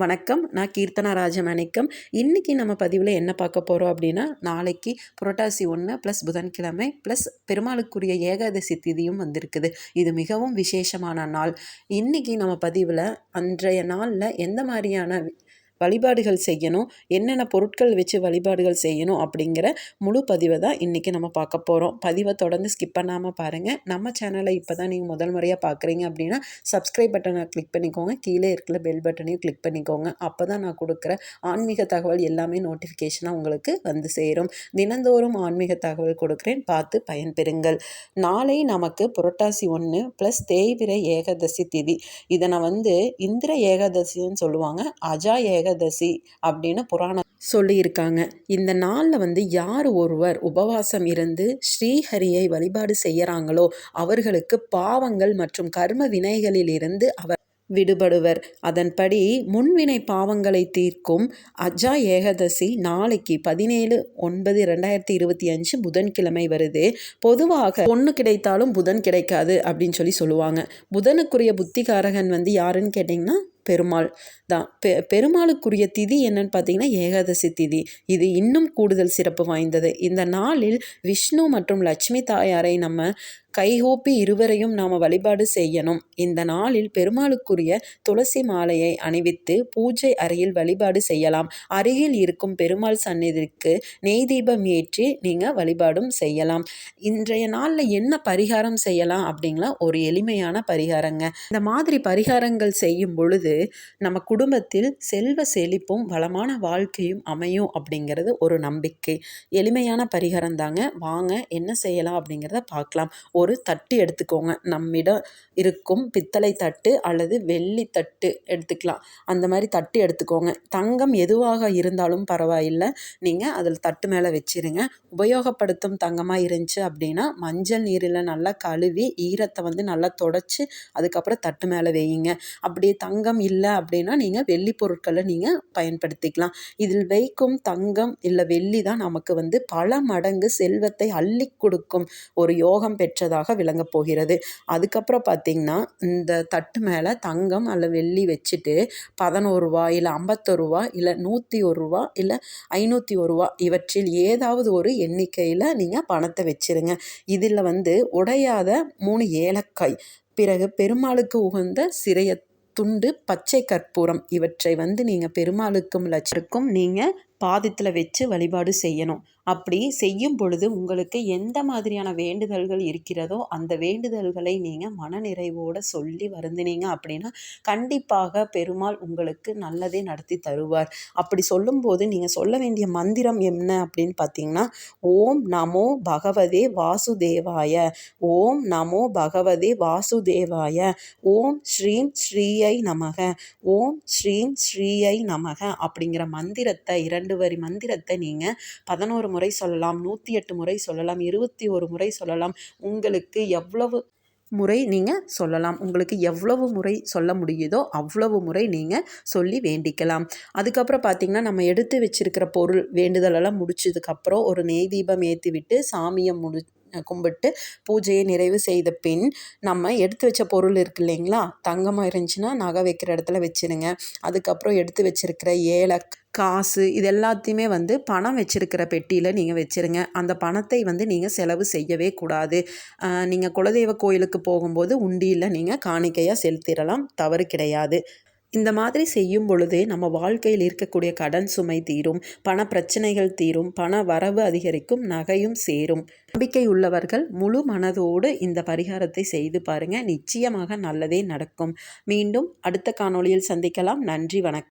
வணக்கம். நான் கீர்த்தனா ராஜமாணிக்கம் இன்றைக்கி நம்ம பதிவில் என்ன பார்க்க போகிறோம் அப்படின்னா நாளைக்கு புரட்டாசி ஒன்று ப்ளஸ் புதன்கிழமை ப்ளஸ் பெருமாளுக்குரிய ஏகாதசி திதியும் வந்திருக்குது. இது மிகவும் விசேஷமான நாள். இன்றைக்கி நம்ம பதிவில் அன்றைய நாளில் எந்த மாதிரியான வழிபாடுகள் செய்யணும் என்னென்ன பொருட்கள் வச்சு வழிபாடுகள் செய்யணும் அப்படிங்கிற முழு பதிவை தான் இன்றைக்கி நம்ம பார்க்க போகிறோம் பதிவை தொடர்ந்து ஸ்கிப் பண்ணாமல் பாருங்கள் நம்ம சேனலை இப்போ தான் நீங்கள் முதல் முறையாக பார்க்குறீங்க அப்படின்னா சப்ஸ்கிரைப் பட்டனை கிளிக் பண்ணிக்கோங்க. கீழே இருக்கிற பெல் பட்டனையும் கிளிக் பண்ணிக்கோங்க. அப்போ தான் நான் கொடுக்குற ஆன்மீக தகவல் எல்லாமே நோட்டிஃபிகேஷனாக உங்களுக்கு வந்து சேரும். தினந்தோறும் ஆன்மீக தகவல் கொடுக்குறேன். பார்த்து பயன்பெறுங்கள். நாளை நமக்கு புரட்டாசி ஒன்று ப்ளஸ் தேய்பிரை ஏகாதசி திதி. இதனை வந்து இந்திர ஏகாதசின்னு சொல்லுவாங்க. அஜா ஏக ஏகாதசி அப்படின்னு புராணம் சொல்லியிருக்காங்க. இந்த நாளில் வந்து யார் ஒருவர் உபவாசம் இருந்து ஸ்ரீஹரியை வழிபாடு செய்கிறாங்களோ அவர்களுக்கு பாவங்கள் மற்றும் கர்ம வினைகளிலிருந்து அவர் விடுபடுவர். அதன்படி முன்வினை பாவங்களை தீர்க்கும் அஜா ஏகாதசி நாளைக்கு பதினேழு ஒன்பது ரெண்டாயிரத்தி இருபத்தி அஞ்சு புதன்கிழமை வருது. பொதுவாக பொண்ணு கிடைத்தாலும் புதன் கிடைக்காது அப்படின்னு சொல்லி சொல்லுவாங்க. புதனுக்குரிய புத்திகாரகன் வந்து யாருன்னு கேட்டிங்கன்னா பெருமாள் தான். பெ பெருமாளுக்குரிய திதி என்னன்னு பார்த்தீங்கன்னா ஏகாதசி திதி. இது இன்னும் கூடுதல் சிறப்பு வாய்ந்தது. இந்த நாளில் விஷ்ணு மற்றும் லட்சுமி தாயாரை நம்ம கைகூப்பி இருவரையும் நாம் வழிபாடு செய்யணும். இந்த நாளில் பெருமாளுக்குரிய துளசி மாலையை அணிவித்து பூஜை அறையில் வழிபாடு செய்யலாம். அருகில் இருக்கும் பெருமாள் சந்நிதிக்கு நெய் தீபம் ஏற்றி நீங்கள் வழிபாடும் செய்யலாம். இன்றைய நாளில் என்ன பரிகாரம் செய்யலாம் அப்படிங்களா ஒரு எளிமையான பரிகாரங்க. இந்த மாதிரி பரிகாரங்கள் செய்யும் பொழுது நம்ம குடும்பத்தில் செல்வ செழிப்பும் வளமான வாழ்க்கையும் அமையும் அப்படிங்கிறது ஒரு நம்பிக்கை. எளிமையான பரிகாரம் தாங்க வாங்க என்ன செய்யலாம் அப்படிங்கிறத பார்க்கலாம். ஒரு தட்டு எடுத்துக்கோங்க. நம்மிடம் இருக்கும் பித்தளை தட்டு அல்லது வெள்ளி தட்டு எடுத்துக்கலாம். அந்த மாதிரி தட்டு எடுத்துக்கோங்க. தங்கம் எதுவாக இருந்தாலும் பரவாயில்லை. நீங்கள் அதில் தட்டு மேலே வச்சிருங்க. உபயோகப்படுத்தும் தங்கமாக இருந்துச்சு அப்படின்னா மஞ்சள் நீரில் நல்லா கழுவி ஈரத்தை வந்து நல்லா தொடச்சி அதுக்கப்புறம் தட்டு மேலே வையுங்க. அப்படியே தங்கம் இல்லை அப்படின்னா நீங்கள் வெள்ளி பொருட்களை நீங்கள் பயன்படுத்திக்கலாம். இதில் வைக்கும் தங்கம் இல்லை வெள்ளி தான் நமக்கு வந்து பல மடங்கு செல்வத்தை அள்ளி கொடுக்கும் ஒரு யோகம் பெற்றதாக விளங்கப் போகிறது. அதுக்கப்புறம் பார்த்திங்கன்னா இந்த தட்டு மேலே தங்கம் அல்ல வெள்ளி வச்சுட்டு பதினோரு ரூபா இல்லை ஐம்பத்தொரு ரூபா இல்லை நூற்றி ஒரு ரூபா இல்லை ஐநூற்றி ஒரு ரூபா இவற்றில் ஏதாவது ஒரு எண்ணிக்கையில் நீங்கள் பணத்தை வச்சுருங்க. இதில் வந்து உடையாத மூணு ஏலக்காய் பிறகு பெருமாளுக்கு உகந்த சிறைய துண்டு பச்சை கற்பூரம் இவற்றை வந்து நீங்கள் பெருமாளுக்கும் லட்சருக்கும் நீங்கள் பாதத்தில் வச்சு வழிபாடு செய்யணும். அப்படி செய்யும் பொழுது உங்களுக்கு எந்த மாதிரியான வேண்டுதல்கள் இருக்கிறதோ அந்த வேண்டுதல்களை நீங்கள் மனநிறைவோடு சொல்லி வருந்தினீங்க அப்படின்னா கண்டிப்பாக பெருமாள் உங்களுக்கு நல்லதே நடத்தி தருவார். அப்படி சொல்லும்போது நீங்கள் சொல்ல வேண்டிய மந்திரம் என்ன அப்படின்னு பார்த்தீங்கன்னா ஓம் நமோ பகவதே வாசுதேவாய ஓம் நமோ பகவதே வாசுதேவாய ஓம் ஸ்ரீம் ஸ்ரீயை நமக ஓம் ஸ்ரீம் ஸ்ரீயை நமக அப்படிங்கிற மந்திரத்தை இரண்டு இரண்டு வரி மந்திரத்தை நீங்கள் பதினோரு முறை சொல்லலாம் நூற்றி எட்டு முறை சொல்லலாம் இருபத்தி ஒரு முறை சொல்லலாம். உங்களுக்கு எவ்வளவு முறை நீங்கள் சொல்லலாம் உங்களுக்கு எவ்வளவு முறை சொல்ல முடியுதோ அவ்வளவு முறை நீங்கள் சொல்லி வேண்டிக்கலாம். அதுக்கப்புறம் பார்த்திங்கன்னா நம்ம எடுத்து வச்சுருக்கிற பொருள் வேண்டுதலெல்லாம் முடிச்சதுக்கப்புறம் ஒரு நெய் தீபம் ஏற்றி விட்டு சாமியை முடி கும்பிட்டு பூஜையை நிறைவு செய்த பின் நம்ம எடுத்து வச்ச பொருள் இருக்கு இல்லைங்களா? தங்கமாக இருந்துச்சுன்னா நகை வைக்கிற இடத்துல வச்சுருங்க. அதுக்கப்புறம் எடுத்து வச்சுருக்கிற ஏல காசு இது எல்லாத்தையுமே வந்து பணம் வச்சுருக்கிற பெட்டியில் நீங்கள் வச்சுருங்க. அந்த பணத்தை வந்து நீங்கள் செலவு செய்யவே கூடாது. நீங்கள் குலதெய்வ கோயிலுக்கு போகும்போது உண்டியில் நீங்கள் காணிக்கையாக செலுத்திடலாம். தவறு கிடையாது. இந்த மாதிரி செய்யும் பொழுது நம்ம வாழ்க்கையில் இருக்கக்கூடிய கடன் சுமை தீரும் பண பிரச்சனைகள் தீரும் பண வரவு அதிகரிக்கும் நகையும் சேரும். நம்பிக்கை உள்ளவர்கள் முழு மனதோடு இந்த பரிகாரத்தை செய்து பாருங்க. நிச்சயமாக நல்லதே நடக்கும். மீண்டும் அடுத்த காணொளியில் சந்திக்கலாம். நன்றி வணக்கம்.